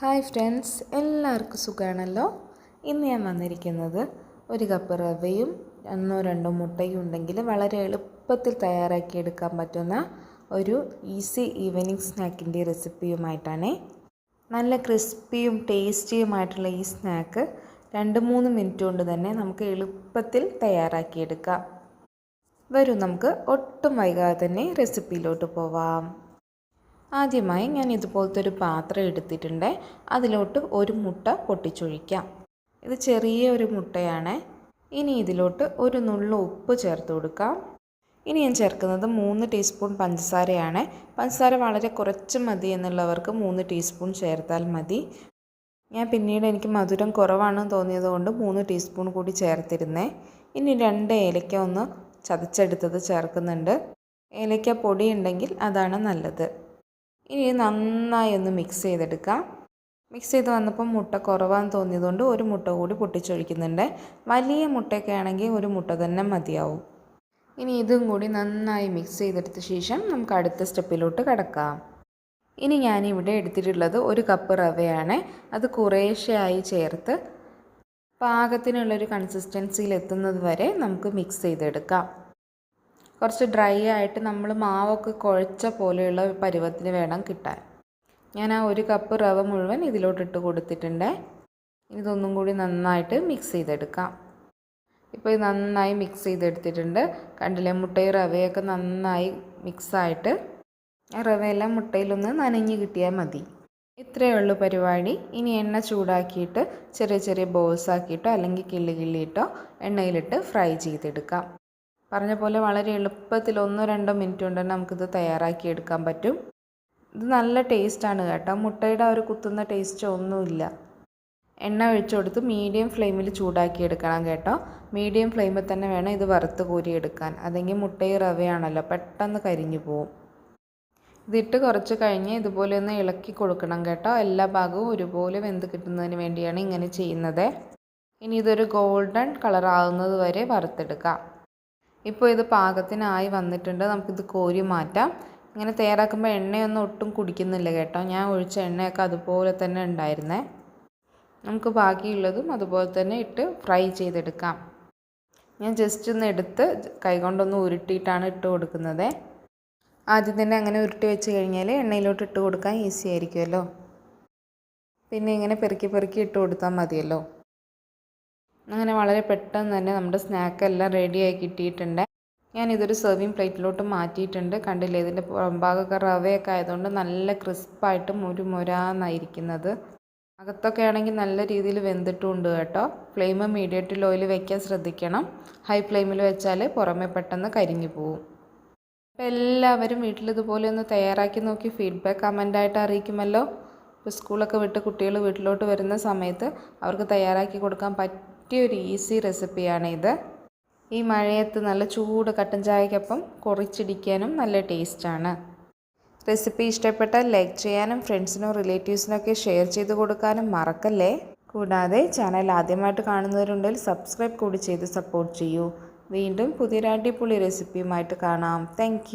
Hi friends എല്ലാവർക്കും സുഖമാണല്ലോ? ഇന്ന് ഞാൻ വന്നിരിക്കുന്നത് ഒരു കപ്പ് റവയും ഒന്നോ രണ്ടോ മുട്ടയും ഉണ്ടെങ്കിൽ വളരെ എളുപ്പത്തിൽ തയ്യാറാക്കിയെടുക്കാൻ പറ്റുന്ന ഒരു ഈസി ഈവനിങ് സ്നാക്കിന്റെ റെസിപ്പിയുമായിട്ടാണ്. നല്ല ക്രിസ്പിയും ടേസ്റ്റിയുമായിട്ടുള്ള ഈ സ്നാക്ക് രണ്ട് മൂന്ന് മിനിറ്റ് കൊണ്ട് തന്നെ നമുക്ക് എളുപ്പത്തിൽ തയ്യാറാക്കിയെടുക്കാം വരൂ നമുക്ക് ഒട്ടും വൈകാതെ തന്നെ റെസിപ്പിയിലോട്ട് പോവാം. ആദ്യമായി ഞാൻ ഇതുപോലത്തെ ഒരു പാത്രം എടുത്തിട്ടുണ്ട്. അതിലോട്ട് ഒരു മുട്ട പൊട്ടിച്ചൊഴിക്കാം. ഇത് ചെറിയ ഒരു മുട്ടയാണ്. ഇനി ഇതിലോട്ട് ഒരു നുള്ള ഉപ്പ് ചേർത്ത് കൊടുക്കാം. ഇനി ഞാൻ ചേർക്കുന്നത് മൂന്ന് ടീസ്പൂൺ പഞ്ചസാരയാണ്. പഞ്ചസാര വളരെ കുറച്ച് മതി എന്നുള്ളവർക്ക് മൂന്ന് ടീസ്പൂൺ ചേർത്താൽ മതി. ഞാൻ പിന്നീട് എനിക്ക് മധുരം കുറവാണെന്ന് തോന്നിയതുകൊണ്ട് മൂന്ന് ടീസ്പൂൺ കൂടി ചേർത്തിരുന്നേ. ഇനി രണ്ട് ഏലക്ക ഒന്ന് ചതച്ചെടുത്തത് ചേർക്കുന്നുണ്ട്. ഏലക്ക പൊടി ഉണ്ടെങ്കിൽ അതാണ് നല്ലത്. ഇനി നന്നായി ഒന്ന് മിക്സ് ചെയ്തെടുക്കാം. മിക്സ് ചെയ്ത് വന്നപ്പോൾ മുട്ട കുറവാന്ന് തോന്നിയതുകൊണ്ട് ഒരു മുട്ട കൂടി പൊട്ടിച്ചൊഴിക്കുന്നുണ്ട്. വലിയ മുട്ടയൊക്കെ ആണെങ്കിൽ ഒരു മുട്ട തന്നെ മതിയാവും. ഇനി ഇതും കൂടി നന്നായി മിക്സ് ചെയ്തെടുത്ത ശേഷം നമുക്ക് അടുത്ത സ്റ്റെപ്പിലോട്ട് കടക്കാം. ഇനി ഞാനിവിടെ എടുത്തിട്ടുള്ളത് ഒരു കപ്പ് റവയാണ്. അത് കുറേശ്ശെയായി ചേർത്ത് പാകത്തിനുള്ളൊരു കൺസിസ്റ്റൻസിയിൽ എത്തുന്നത് വരെ നമുക്ക് മിക്സ് ചെയ്തെടുക്കാം. കുറച്ച് ഡ്രൈ ആയിട്ട് നമ്മൾ മാവൊക്കെ കുഴച്ച പോലെയുള്ള പരുവത്തിന് വേണം കിട്ടാൻ. ഞാൻ ആ ഒരു കപ്പ് റവ മുഴുവൻ ഇതിലോട്ട് ഇട്ട് കൊടുത്തിട്ടുണ്ട്. ഇതൊന്നും കൂടി നന്നായിട്ട് മിക്സ് ചെയ്തെടുക്കാം. ഇപ്പോൾ ഇത് നന്നായി മിക്സ് ചെയ്തെടുത്തിട്ടുണ്ട്. കണ്ടില്ലേ? മുട്ടയും റവയൊക്കെ നന്നായി മിക്സായിട്ട് ആ റവയെല്ലാം മുട്ടയിലൊന്ന് നനഞ്ഞ് കിട്ടിയാൽ മതി. ഇത്രയേ ഉള്ളൂ പരിപാടി. ഇനി എണ്ണ ചൂടാക്കിയിട്ട് ചെറിയ ചെറിയ ബോൾസ് ആക്കിയിട്ടോ അല്ലെങ്കിൽ കിള്ളി കിള്ളിയിട്ടോ എണ്ണയിലിട്ട് ഫ്രൈ ചെയ്തെടുക്കാം. പറഞ്ഞ പോലെ വളരെ എളുപ്പത്തിൽ ഒന്നോ രണ്ടോ മിനിറ്റ് കൊണ്ട് തന്നെ നമുക്കിത് തയ്യാറാക്കി എടുക്കാൻ പറ്റും. ഇത് നല്ല ടേസ്റ്റാണ് കേട്ടോ. മുട്ടയുടെ ഒരു കുത്തുന്ന ടേസ്റ്റ് ഒന്നുമില്ല. എണ്ണ ഒഴിച്ചു കൊടുത്ത് മീഡിയം ഫ്ലെയിമിൽ ചൂടാക്കി എടുക്കണം കേട്ടോ. മീഡിയം ഫ്ലെയിമിൽ തന്നെ വേണം ഇത് വറുത്ത് കോരിയെടുക്കാൻ അതെങ്കിൽ മുട്ടയും റവയാണല്ലോ. പെട്ടെന്ന് കരിഞ്ഞു പോവും. ഇതിട്ട് കുറച്ച് കഴിഞ്ഞ് ഇതുപോലെ ഒന്ന് ഇളക്കി കൊടുക്കണം കേട്ടോ. എല്ലാ ഭാഗവും ഒരുപോലെ വെന്ത് കിട്ടുന്നതിന് വേണ്ടിയാണ് ഇങ്ങനെ ചെയ്യുന്നത്. ഇനി ഇതൊരു ഗോൾഡൻ കളറാകുന്നത് വരെ വറുത്തെടുക്കാം. ഇപ്പോൾ ഇത് പാകത്തിനായി വന്നിട്ടുണ്ട്. നമുക്കിത് കോരി മാറ്റാം. ഇങ്ങനെ തയ്യാറാക്കുമ്പോൾ എണ്ണയൊന്നും ഒട്ടും കുടിക്കുന്നില്ല കേട്ടോ. ഞാൻ ഒഴിച്ച എണ്ണയൊക്കെ അതുപോലെ തന്നെ ഉണ്ടായിരുന്നേ. നമുക്ക് ബാക്കിയുള്ളതും അതുപോലെ തന്നെ ഇട്ട് ഫ്രൈ ചെയ്തെടുക്കാം. ഞാൻ ജസ്റ്റ് ഒന്ന് എടുത്ത് കൈകൊണ്ടൊന്ന് ഉരുട്ടിയിട്ടാണ് ഇട്ട് കൊടുക്കുന്നത്. ആദ്യം തന്നെ അങ്ങനെ ഉരുട്ടി വെച്ച് കഴിഞ്ഞാൽ എണ്ണയിലോട്ട് ഇട്ട് കൊടുക്കാൻ ഈസി ആയിരിക്കുമല്ലോ. പിന്നെ ഇങ്ങനെ പെറുക്കി പെറുക്കി ഇട്ട് കൊടുത്താൽ മതിയല്ലോ. അങ്ങനെ വളരെ പെട്ടെന്ന് തന്നെ നമ്മുടെ സ്നാക്ക് എല്ലാം റെഡിയായി കിട്ടിയിട്ടുണ്ട്. ഞാനിതൊരു സെർവിങ് പ്ലേറ്റിലോട്ട് മാറ്റിയിട്ടുണ്ട്. കണ്ടില്ലേ? ഇതിന്റെ പുറംഭാഗമൊക്കെ റവയൊക്കെ ആയതുകൊണ്ട് നല്ല ക്രിസ്പായിട്ട് മുരു മുരാന്നായിരിക്കുന്നത് അകത്തൊക്കെ ആണെങ്കിൽ നല്ല രീതിയിൽ വെന്തിട്ടുമുണ്ട് കേട്ടോ. ഫ്ലെയിം മീഡിയറ്റിൽ ഓയിൽ വെക്കാൻ ശ്രദ്ധിക്കണം. ഹൈ ഫ്ലെയിമിൽ വെച്ചാൽ പുറമെ പെട്ടെന്ന് കരിഞ്ഞു പോവും. അപ്പോൾ എല്ലാവരും വീട്ടിൽ ഇതുപോലെ ഒന്ന് തയ്യാറാക്കി നോക്കി ഫീഡ്ബാക്ക് കമന്റായിട്ട് അറിയിക്കുമല്ലോ. ഇപ്പോൾ സ്കൂളൊക്കെ വിട്ട് കുട്ടികൾ വീട്ടിലോട്ട് വരുന്ന സമയത്ത് അവർക്ക് തയ്യാറാക്കി കൊടുക്കാൻ പറ്റിയൊരു ഈസി റെസിപ്പിയാണ് ഇത്. ഈ മഴയത്ത് നല്ല ചൂട് കട്ടൻ ചായക്കൊപ്പം കുറച്ചിടിക്കാനും നല്ല ടേസ്റ്റാണ്. റെസിപ്പി ഇഷ്ടപ്പെട്ടാൽ ലൈക്ക് ചെയ്യാനും ഫ്രണ്ട്സിനോ റിലേറ്റീവ്സിനൊക്കെ ഷെയർ ചെയ്ത് കൊടുക്കാനും മറക്കല്ലേ? കൂടാതെ ചാനൽ ആദ്യമായിട്ട് കാണുന്നവരുണ്ടെങ്കിൽ സബ്സ്ക്രൈബ് കൂടി ചെയ്ത് സപ്പോർട്ട് ചെയ്യൂ. വീണ്ടും പുതിയൊരു അടിപൊളി റെസിപ്പിയുമായിട്ട് കാണാം. താങ്ക്